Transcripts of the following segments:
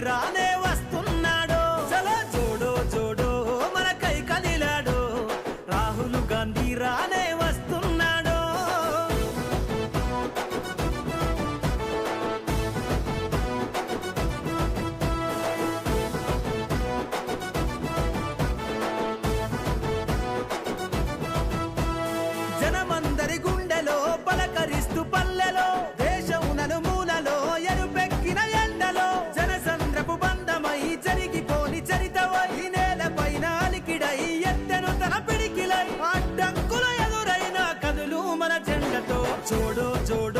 tirane జెండతో Jodo చూడు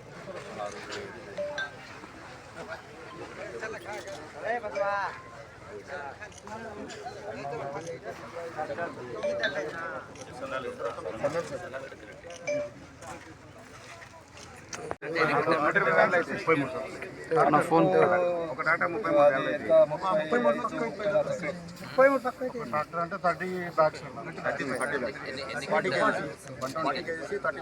నా phone ఒక డాక్టర్ ముప్పై డాక్టర్ అంటే thirty bags thirty forty KG thirty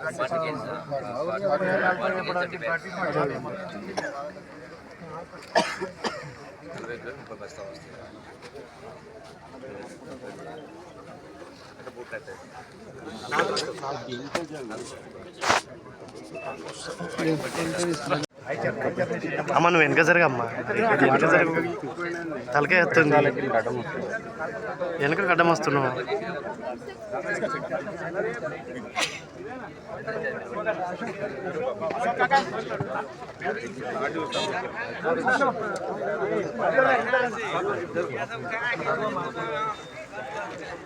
అమ్మ నువ్వు వెనక జరగమ్మా వెనక జరగ. తలకే ఎత్తుంది. వెనక గడ్డం వస్తున్నావు? Terima kasih.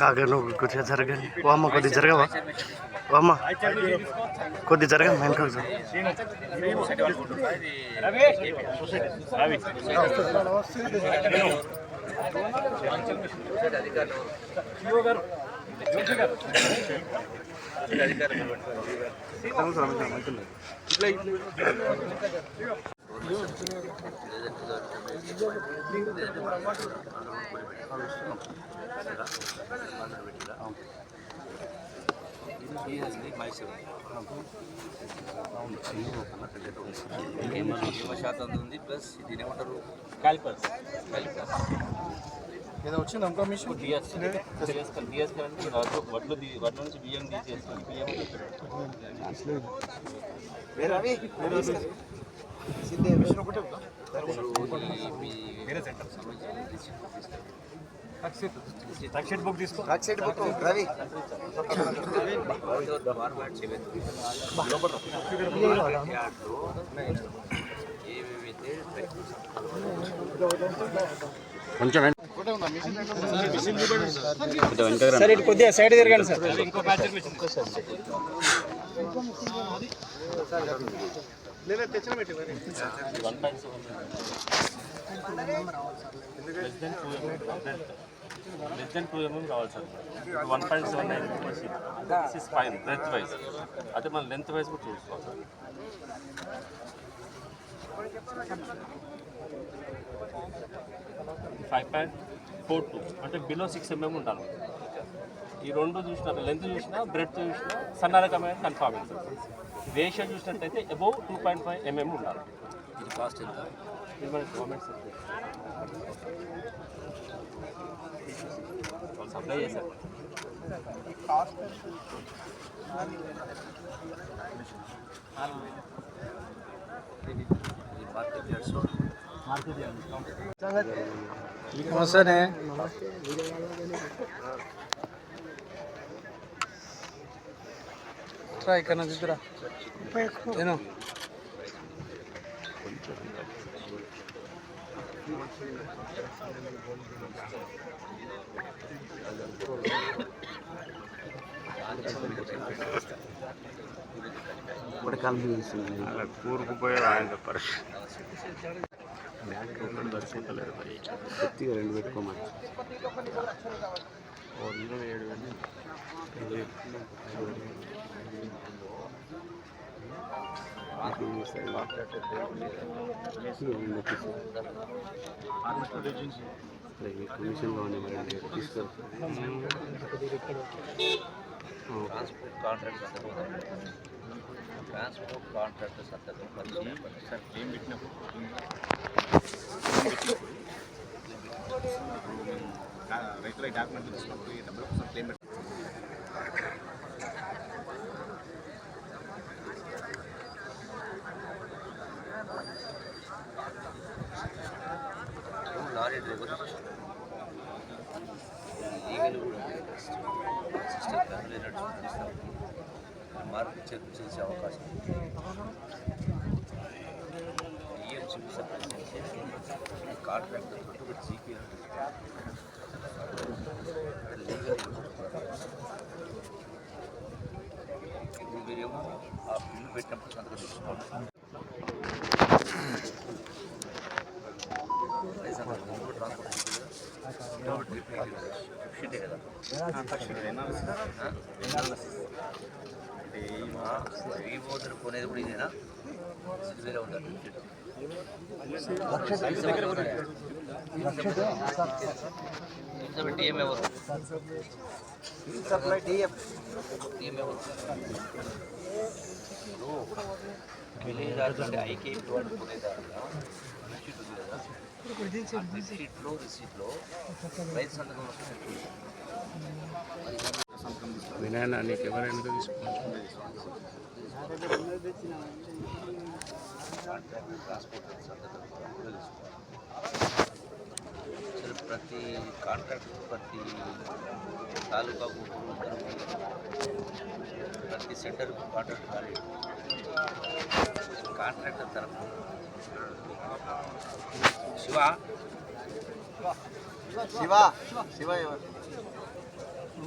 కాగా కొద్దిగా జరగండి. ఓ అమ్మ కొద్దిగా జరగవా? ఓ అమ్మ కొద్దిగా జరగమ్మా వెనకాల జరగ. ఏమో శాతం ఉంది ప్లస్ దీని ఏమంటారు కాలిపర్స్ కాలిపర్స్ ఏదో వచ్చింది ఇంకో మిషన్ డిఎస్ డిఎస్ డిఎస్ అంటే వడ్లు వడ్లు ది- వడ్ల నుంచి బియ్యం తీసేసుకొని బియ్యం ఫార్మాట్ చేయలేదు ఏవేవైతే కొంచెం సరే ఇటు కొద్దిగా సైడ్ తిరగండి సార్ ఇంకో బ్యాచ్ సార్ లేదా తెచ్చిన two less than two MM కావాలి sir one point seven nine this is fine length wise అదే మన లెంత్ వైజ్ కూడా చూసుకోవాలి sir five point four two అంటే బిలో సిక్స్ ఎంఎం ఉండాలి ఈ రెండు చూసినా లెంత్ చూసినా బ్రెడ్ చూసినా సన్న రకమైన కన్ఫామ్ సార్ రేషియో చూసినట్టయితే above two point five MM ఉండాలి. ఇది కాస్ట్ ఎంత? ఇది మన గవర్నమెంట్ వాళ్ళు సప్లై చేశారు. ఇది మార్కెట్ రా ఇక్కడ చూరా నేను కూరుకుపోయే ఆయన పరిస్థితి. రెండు పెట్టుకోమని. ఇరవై ఏడు కమిషన్లో ఉన్నాయి ట్రాన్స్పోర్ట్ కాంట్రాక్ట్ ట్రాన్స్పోర్ట్ కాంట్రాక్ట్ సంతకం పరిచయం సార్ ఏం పెట్టినప్పుడు రైతుల డాక్యుమెంట్ తీసుకున్నప్పుడు ఈ డబ్బుల కోసం క్లెయిమ్ చర్చ చేసే అవకాశం ఏం చూపించే కాంట్రాక్ట్ తోటి జీపీ మీరేమో ఆ బిల్లు పెట్టినప్పుడు సంతకం తీసుకోవాలి ట్రాన్స్పోర్ట్ కదా ఎనాలిసిస్ ఈ మోటార్ కొనేది కూడా ఇదేనా? ఇది వేరే ఉంటుంది ఎవరు టీఎం ఎవరు వెళ్ళేదారు అంటే ఐకే వాడు కొనేదారుగా రిసీట్ ఉంది కదా. ఆ రిసీట్లో రిసీట్లో రైతు సంతకం వస్తుంది వినాయన నీకు ఎవరైనా అసలు ప్రతి కాంట్రాక్టర్ ప్రతి తాలూకాకు ప్రతి సెంటర్కు కాంట్రాక్ట్ కాలేదు కాంట్రాక్టర్ తరఫున. శివ? శివ శివ ఎవరు?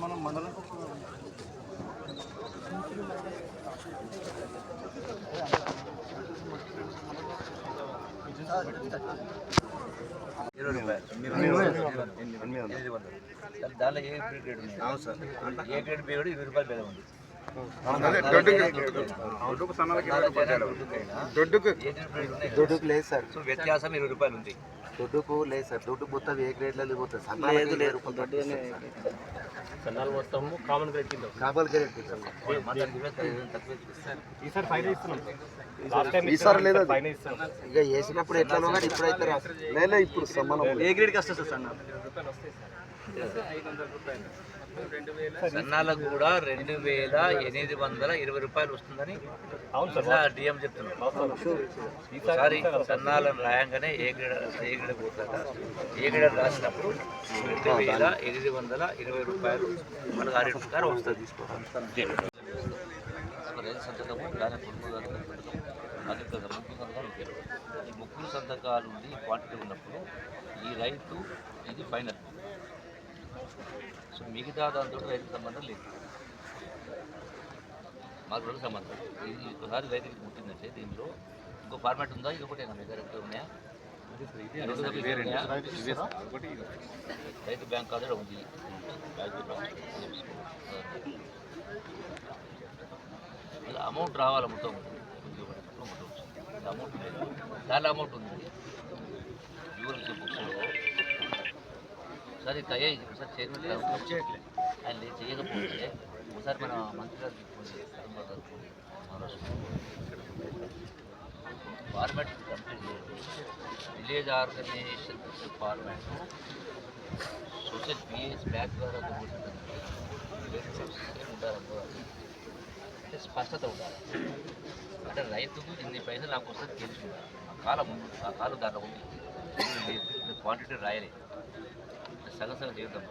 మనం మండలం ఇరవై రూపాయలు ఎనిమిది వందలు సార్ దానిలో ఏ గ్రేడ్ గ్రేడ్ ఉంది అవును సార్ ఏ గ్రేడ్ బి కూడా ఇరవై రూపాయలు బేద ఉంది దొడ్డుకు లేదు సార్. సో వ్యత్యాసం ఇరవై రూపాయలు ఉంది దొడ్డుకు లేదు. సార్. దొడ్డు మొత్తం ఏ గ్రేడ్లలో పోతుంది సన్నాలు లేదు సన్నాలు మొత్తము కామన్ గ్రేడ్ కింద గ్రేడ్. ఈసారి ఫైన్ ఇస్తున్నాం లేదు ఇక వేసినప్పుడు ఎట్లా కానీ ఇప్పుడైతే రా- లేదు ఇప్పుడు సమానం ఏ గ్రేడ్కి వస్తుంది సార్ సన్నాలు సన్నాలకు కూడా రెండు వేల ఎనిమిది వందల ఇరవై రూపాయలు వస్తుందని అవును సార్ ఇలా డిఎం చెప్తున్నాను ఈసారి సన్నాలను రాయంగానే ఏ గ్రేడ్ ఏ గ్రేడ్ పోతుందా ఏ గ్రేడ్ రాసినప్పుడు రెండు వేల ఎనిమిది వందల ఇరవై రూపాయలు మనకు ఆ రేటు ప్రకారం వస్తుంది. ఒక రైతు సంతకము దాని కొనుగోలు సంతకం అది కదా ముగ్గురు సంతకాలు. ఈ ముగ్గురు సంతకాలు క్వాంటిటీ ఉన్నప్పుడు ఈ రైతు ఇది ఫైనల్. సో మిగతా దాంతో రైతు సంబంధం లేదు. మాకు రెండు సంబంధం ఇది ఒకసారి రైతుకి పుట్టిందంటే దీనిలో ఇంకో ఫార్మాట్ ఉందా? ఇంకొకటి ఇంకా ఉన్నాయా? రైతు బ్యాంక్ కూడా ఉంది. ఇలా అమౌంట్ రావాలి మొత్తం? అమౌంట్ లేదు. చాలా అమౌంట్ ఉంది. బుక్స్లో ఒకసారి తయ్య ఒకసారి చైర్మన్ గారు ఆయన చేయకపోతే ఒకసారి మన మంత్రి గారికి ఫోన్ చేస్తాం ఫార్మాట్ కంప్లీట్ చేయండి. Village organization format social PS back ద్వారా అంటే స్పష్టత ఉండాలి. అంటే రైతుకు ఇన్ని పైసలు నాకు వస్తుంది తెలుసుకుంటారు ఆ కాలం. ఆ కాలం దాంట్లో ఉంది. క్వాంటిటీ రాయలేదు. సగసగ జీవితం.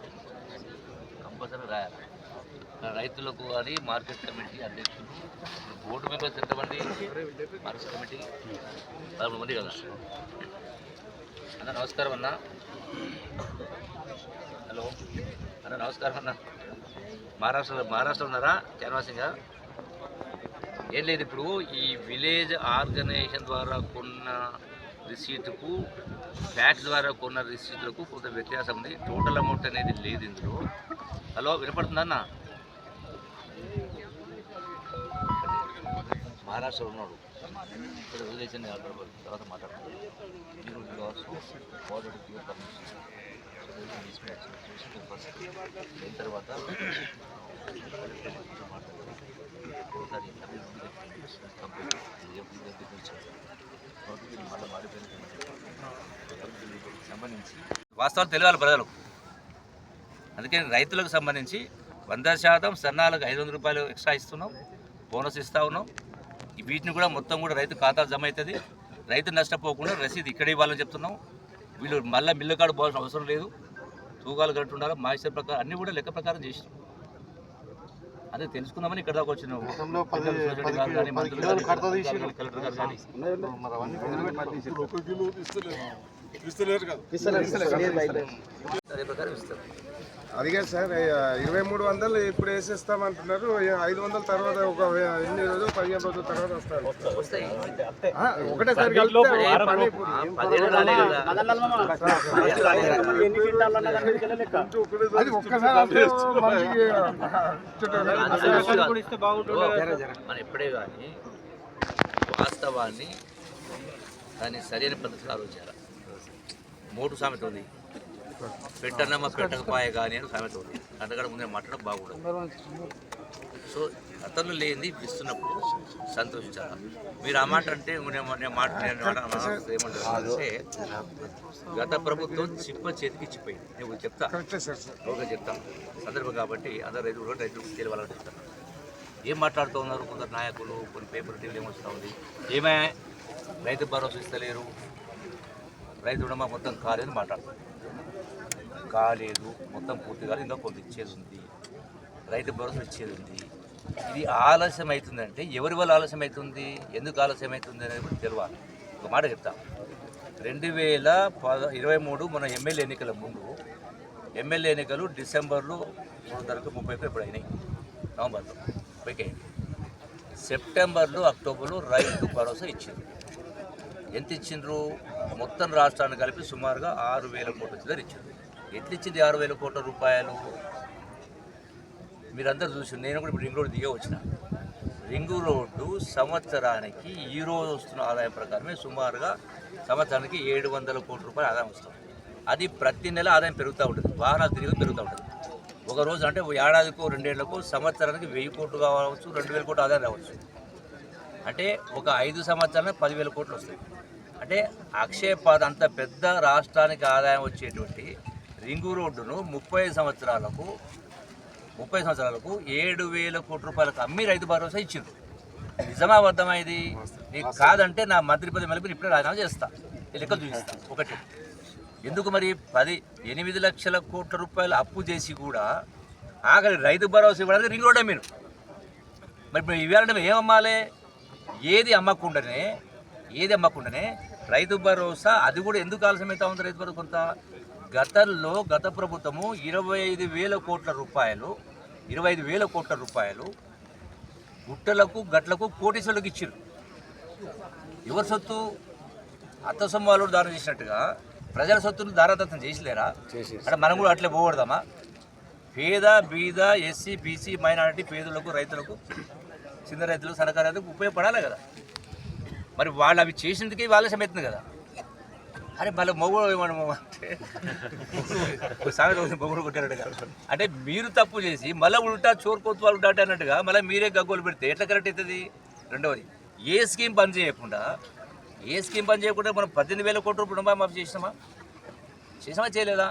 కంపల్సరీ రాయాలి రైతులకు అని మార్కెట్ కమిటీ అధ్యక్షులు బోర్డు మెంబర్స్ ఎంతమంది? మార్కెట్ కమిటీ పదమూడు మంది కదా. అన్న నమస్కారం అన్న. హలో. అన్న నమస్కారం అన్న. మహారాష్ట్ర మహారాష్ట్ర ఉన్నారా? క్యాన్వాసింగా ఏం లేదు ఇప్పుడు ఈ విలేజ్ ఆర్గనైజేషన్ ద్వారా కొన్న రిసీట్కు ఫ్యాక్స్ ద్వారా కొన్న రిసీట్లకు కొంత వ్యత్యాసం ఉంది టోటల్ అమౌంట్ అనేది లేదు ఇందులో హలో వినపడుతుందా మహారాష్ట్ర ఉన్నాడు ఇక్కడ వదిలేసింది హైదరాబాద్ తర్వాత మాట్లాడుతున్నాడు మీరు యూ తర్వాత ఒకసారి వాస్తవాలు తెలియాలి ప్రజలకు. అందుకే రైతులకు సంబంధించి వంద శాతం సన్నాలకు ఐదు వందల రూపాయలు ఎక్స్ట్రా ఇస్తున్నాం బోనస్ ఇస్తా ఉన్నాం. వీటిని కూడా మొత్తం కూడా రైతు ఖాతా జమ అవుతుంది. రైతు నష్టపోకుండా రసీదు ఇక్కడ ఇవ్వాలని చెప్తున్నాం. వీళ్ళు మళ్ళీ మిల్లు కాడ పోవాల్సిన అవసరం లేదు. తూగాలు కరెక్ట్ ఉండాలి మాయిశ్చర్ ప్రకారం అన్నీ కూడా లెక్క ప్రకారం చేసినాం. అదే తెలుసుకుందామని ఇక్కడ దాకా వచ్చినాం. కలెక్టర్ గారు కానీ. అదే అదిగే సార్ ఇరవై మూడు వందలు ఇప్పుడు వేసేస్తామంటున్నారు. ఐదు వందల తర్వాత ఒక ఎన్ని రోజులు పదిహేను రోజుల తర్వాత వస్తారు. ఒకటేసారి కదా. అది ఒక్కసారి మనం ఎప్పుడే కానీ వాస్తవాన్ని దాన్ని సరైన పద్ధతిలో ఆలోచించాలి? మోటు సామెత ఉంది. పెట్టన్నమ్మ పెట్టకపోయే కానీ అని సామెత ఉంది. అంతకంటే ముందే మాట్లాడడం బాగుండదు. సో గతంలో లేనిది ఇస్తున్నప్పుడు సంతోషించాలి? మీరు ఆ మాట అంటే నేను మాట ఏమంటారు అంటే గత ప్రభుత్వం చిప్ప చేతికి ఇచ్చిపోయింది. నేను చెప్తా. కరెక్టే సార్ ఓకే చెప్తాను సందర్భం కాబట్టి అందరు రైతులు కూడా రైతులు తెలియాలని చెప్తాను ఏం మాట్లాడుతూ ఉన్నారు కొందరు నాయకులు కొన్ని పేపర్ టీవీలు ఏమొస్తూ ఉంది? ఏమే? రైతు భరోసా ఇస్తలేరు. రైతు రుణమా మొత్తం కాలేదు మాట్లాడుతున్నారు కాలేదు మొత్తం పూర్తి కాలేదు ఇంకా కొంత ఇచ్చేది ఉంది. రైతు భరోసా ఇచ్చేది ఉంది. ఇది ఆలస్యం అవుతుందంటే ఎవరి వల్ల ఆలస్యం అవుతుంది? ఎందుకు ఆలస్యం అవుతుంది అనేది కూడా తెలియాలి ఒక మాట చెప్తా. రెండు వేల పద ఇరవై మూడు మన ఎమ్మెల్యే ఎన్నికల ముందు ఎమ్మెల్యే ఎన్నికలు డిసెంబర్లో మూడు తారీఖు ముప్పై ఎప్పుడు అయినాయి. నవంబర్లో ముప్పైకి. అయింది సెప్టెంబర్లో అక్టోబర్లో రైతు భరోసా ఇచ్చింది ఎంత ఇచ్చిండ్రు? మొత్తం రాష్ట్రాన్ని కలిపి సుమారుగా ఆరు వేల కోట్ల చిల్లర ఇచ్చింది. ఎట్లిచ్చింది ఆరు వేల కోట్ల రూపాయలు? మీరందరూ చూసి నేను కూడా ఇప్పుడు రింగ్ రోడ్ దిగే వచ్చిన. రింగు రోడ్డు సంవత్సరానికి ఈ రోజు వస్తున్న ఆదాయం ప్రకారమే సుమారుగా సంవత్సరానికి ఏడు వందల కోట్ల రూపాయలు ఆదాయం వస్తుంది. అది ప్రతి నెల ఆదాయం పెరుగుతూ ఉంటుంది. వాహనాలు తిరిగి పెరుగుతూ ఉంటుంది. ఒక రోజు అంటే ఓ ఏడాదికో రెండేళ్ళకు సంవత్సరానికి వెయ్యి కోట్లు కావచ్చు రెండు వేల కోట్లు ఆదాయం రావచ్చు. అంటే ఒక ఐదు సంవత్సరాలకు పదివేల కోట్లు వస్తాయి. అంటే అక్షయ పాద అంత పెద్ద రాష్ట్రానికి ఆదాయం వచ్చేటువంటి రింగు రోడ్డును ముప్పై సంవత్సరాలకు ముప్పై సంవత్సరాలకు ఏడు వేల కోట్ల రూపాయలకు అమ్మి రైతు భరోసా ఇచ్చింది నిజమా అబద్ధమా ఇది? నీకు కాదంటే నా మంత్రి పదవి మళ్ళీ ఇప్పుడే రాజీనామా చేస్తా. లెక్కలు చూపిస్తా. ఒకటి. ఎందుకు మరి పది ఎనిమిది లక్షల కోట్ల రూపాయలు అప్పు చేసి కూడా ఆఖరి రైతు భరోసా ఇవ్వడానికి రింగ్ రోడ్ మీరు? మరి ఇప్పుడు ఇవ్వాలంటే ఏం అమ్మాలి ఏది అమ్మకుండానే ఏది అమ్మకుండానే రైతు భరోసా అది కూడా ఎందుకు ఆలస్యమవుతా ఉంది రైతు భరోసా? కొంత గతంలో గత ప్రభుత్వము ఇరవై ఐదు వేల కోట్ల రూపాయలు ఇరవై ఐదు వేల కోట్ల రూపాయలు గుట్టలకు గట్లకు కోటీశ్వరులకు ఇచ్చారు ఎవరి సొత్తు? అత్త సొమ్మాలు దానం చేసినట్టుగా ప్రజల సొత్తును దారాదత్తం చేసలేరా? అంటే మనం కూడా అట్లే పోకూడదామా పేద బీద ఎస్సీ బీసీ మైనారిటీ పేదలకు రైతులకు చిన్న రైతులకు సన్నకారు రైతులకు ఉపయోగపడాలి కదా. మరి వాళ్ళు అవి చేసినందుకే వాళ్ళ సమెత్తుంది కదా. అరే మళ్ళీ మొగుడు ఏమన్నా అంటే సామెత మొగుడు కొట్టారట అంటే మీరు తప్పు చేసి మళ్ళీ ఉల్టా చోరు వాళ్ళు ఉంటా అన్నట్టుగా మళ్ళీ మీరే గగ్గోలు పెడితే ఎట్లా కరెక్ట్ అవుతుంది? రెండవది ఏ స్కీమ్ పని చేయకుండా ఏ స్కీమ్ పని చేయకుండా మనం పద్దెనిమిది వేల కోట్ల రూపాయలు రుణమాఫీ చేసినామా? చేసామా చేయలేదా?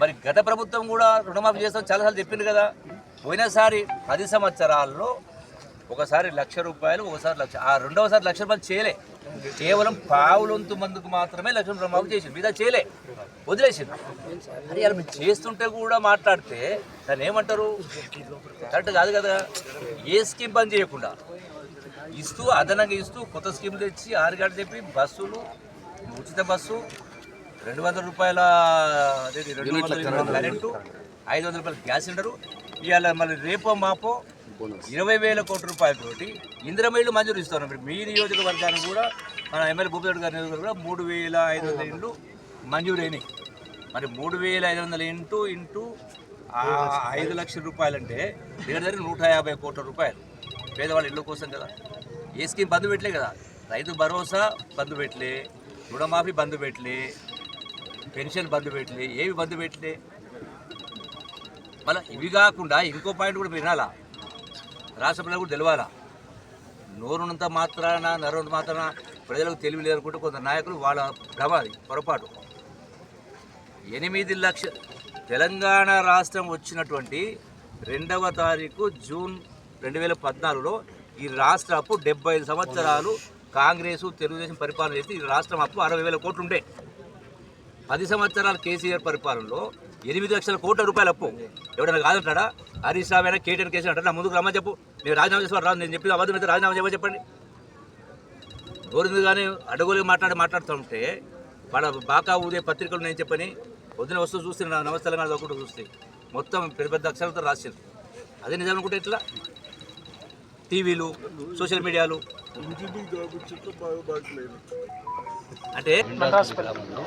మరి గత ప్రభుత్వం కూడా రుణమాఫీ చేస్తాం చాలాసార్లు చెప్పింది కదా. పోయినసారి పది సంవత్సరాల్లో ఒకసారి లక్ష రూపాయలు ఒకసారి లక్ష ఆ రెండవసారి లక్ష రూపాయలు చేయలే. కేవలం పావులొంతు మందుకు మాత్రమే లక్ష రుణమాఫీ చేసింది మీద చేయలే. వదిలేసింది అది అలా మీరు చేస్తుంటే కూడా మాట్లాడితే దాన్ని ఏమంటారు? కరెక్ట్ కాదు కదా. ఏ స్కీమ్ పని చేయకుండా ఇస్తూ అదనంగా ఇస్తూ కొత్త స్కీమ్ తెచ్చి ఆరుగాడు చెప్పి బస్సులు ఉచిత బస్సు రెండు వందల రూపాయల రెండు వందల రూపాయల కరెంటు ఐదు వందల రూపాయల గ్యాస్ సిలిండరు. ఇవాళ మళ్ళీ రేపో మాపో ఇరవై వేల కోట్ల రూపాయలతోటి ఇంద్రమైళ్ళు మంజూరు ఇస్తాను ఇప్పుడు మీ నియోజకవర్గానికి కూడా మన ఎమ్మెల్యే భూపతి గారి నియోజకవర్గం కూడా మూడు వేల ఐదు వందల ఇండ్లు మంజూరైనవి మరి మూడు వేల ఐదు వందల ఇంటూ ఇంటూ ఐదు లక్షల రూపాయలు అంటే దగ్గర దగ్గర నూట యాభై కోట్ల రూపాయలు. పేదవాళ్ళ ఇళ్ళ కోసం కదా. ఏ స్కీమ్ బంద్ పెట్టలే కదా. రైతు భరోసా బంద్ పెట్టలే రుణమాఫీ బంద్ పెట్టలే పెన్షన్ బంద్ పెట్టలే ఏవి బంద్ పెట్టలే? మళ్ళీ ఇవి కాకుండా ఇంకో పాయింట్ కూడా వినాలా? రాష్ట్ర ప్రజలకు కూడా తెలియాలా నోరునంత మాత్రాన నరునంత మాత్రాన ప్రజలకు తెలివి లేదనుకుంటే కొంత నాయకులు వాళ్ళ ప్రమాది పొరపాటు. ఎనిమిది లక్ష తెలంగాణ రాష్ట్రం వచ్చినటువంటి రెండవ తారీఖు జూన్ రెండు వేల పద్నాలుగులో ఈ రాష్ట్ర అప్పు డెబ్బై ఐదు సంవత్సరాలు కాంగ్రెస్ తెలుగుదేశం పరిపాలన చేసి ఈ రాష్ట్రం అప్పు అరవై వేల కోట్లు ఉండే పది సంవత్సరాల కేసీఆర్ పరిపాలనలో ఎనిమిది లక్షల కోట్ల రూపాయల అప్పు. ఎవడైనా కాదంటాడా? హరీష్ రావు అయినా కేటీఆర్ కేసీ అంటారా నా ముందుకు రమ్మని చెప్పు. నేను రాజీనామా చేసుకోవాలి రాదు. నేను చెప్పిన అబద్ధం అయితే రాజీనామా చేయమని చెప్పండి. గోరింది కానీ అడగోలు మాట్లాడి మాట్లాడుతుంటే వాళ్ళ బాకా ఊదే పత్రికలు నేను చెప్పని వదిన వస్తూ చూస్తే నా నమస్తే మీద ఒకటి చూస్తే మొత్తం పెద్ద పెద్ద అక్షరాలతో రాసింది. అదే నిజం అనుకుంటే ఎట్లా? టీవీలు సోషల్ మీడియాలు. అంటే గ్రామంలో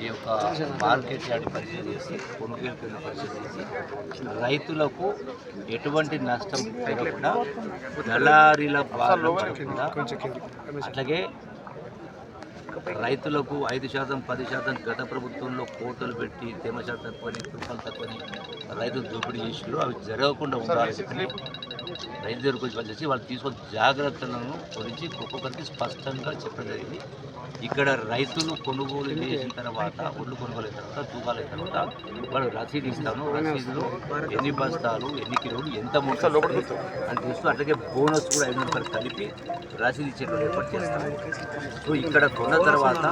ఈ యొక్క మార్కెట్ యార్డ్ పరిశీలన చేసి కొనుగోలు పరిశీలన చేసి రైతులకు ఎటువంటి నష్టం జరగకుండా దళారీల బారిన అట్లాగే రైతులకు ఐదు శాతం పది శాతం గత ప్రభుత్వంలో కోతలు పెట్టి తేమ శాతం తక్కువని తుఫాలు తక్కువని రైతులు దోపిడీ చేసిరు అవి జరగకుండా ఉండాలి. చెప్పి రైతు దగ్గరకు వచ్చి చేసి వాళ్ళు తీసుకున్న జాగ్రత్తలను గురించి ఒక్కొక్కరికి స్పష్టంగా చెప్పడం జరిగింది. ఇక్కడ రైతులు కొనుగోలు చేసిన తర్వాత ఒడ్లు కొనుగోలు అయిన తర్వాత తూకాలు అయిన తర్వాత వాళ్ళు రసీదు ఇస్తాను రసీదులో ఎన్ని బస్తాలు ఎన్ని కిలోలు ఎంత మూట అని చూస్తూ అట్లాగే బోనస్ కూడా ఐదు కలిపి రసీదు ఇచ్చేటువంటి ఏర్పాటు చేస్తాం సో ఇక్కడ కొన్న తర్వాత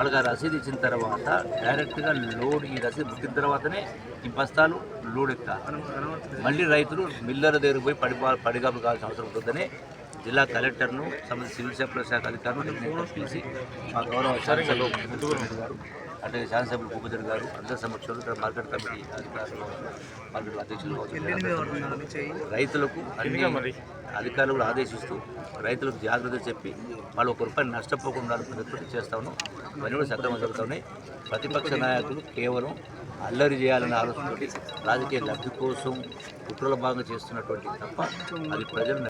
వాళ్ళకి రసీదు ఇచ్చిన తర్వాత డైరెక్ట్గా లోడ్ ఈ రసీదు పుట్టిన తర్వాతనే ఈ బస్తాలు లోడ్ ఎక్కుతారు మళ్ళీ రైతులు మిల్లర్ దగ్గర పోయి పడి పడిగాపులు కావాల్సిన అవసరం ఉంటుందని జిల్లా కలెక్టర్ను సంబంధించి సివిల్ సప్లై శాఖ అధికారులు నిర్ణయం పిలిచి మా గౌరవ శాఖలో గారు అంటే శాసనసభ్యులు భూపతి గారు అందరి సమక్షంలో ఇక్కడ మార్కెట్ కమిటీ అధికారులు మార్కెట్ అధ్యక్షులు. రైతులకు అన్ని అధికారులు కూడా ఆదేశిస్తూ రైతులకు జాగ్రత్త చెప్పి వాళ్ళు ఒక రూపాయి నష్టపోకుండా ప్రతి చేస్తాను ఇవన్నీ కూడా సక్రమంగా జరుగుతున్నాయి ప్రతిపక్ష నాయకులు కేవలం అల్లరి చేయాలనే ఆలోచనతోటి రాజకీయ లబ్ధి కోసం కుట్రల భాగంగా చేస్తున్నటువంటి తప్ప అది ప్రజలు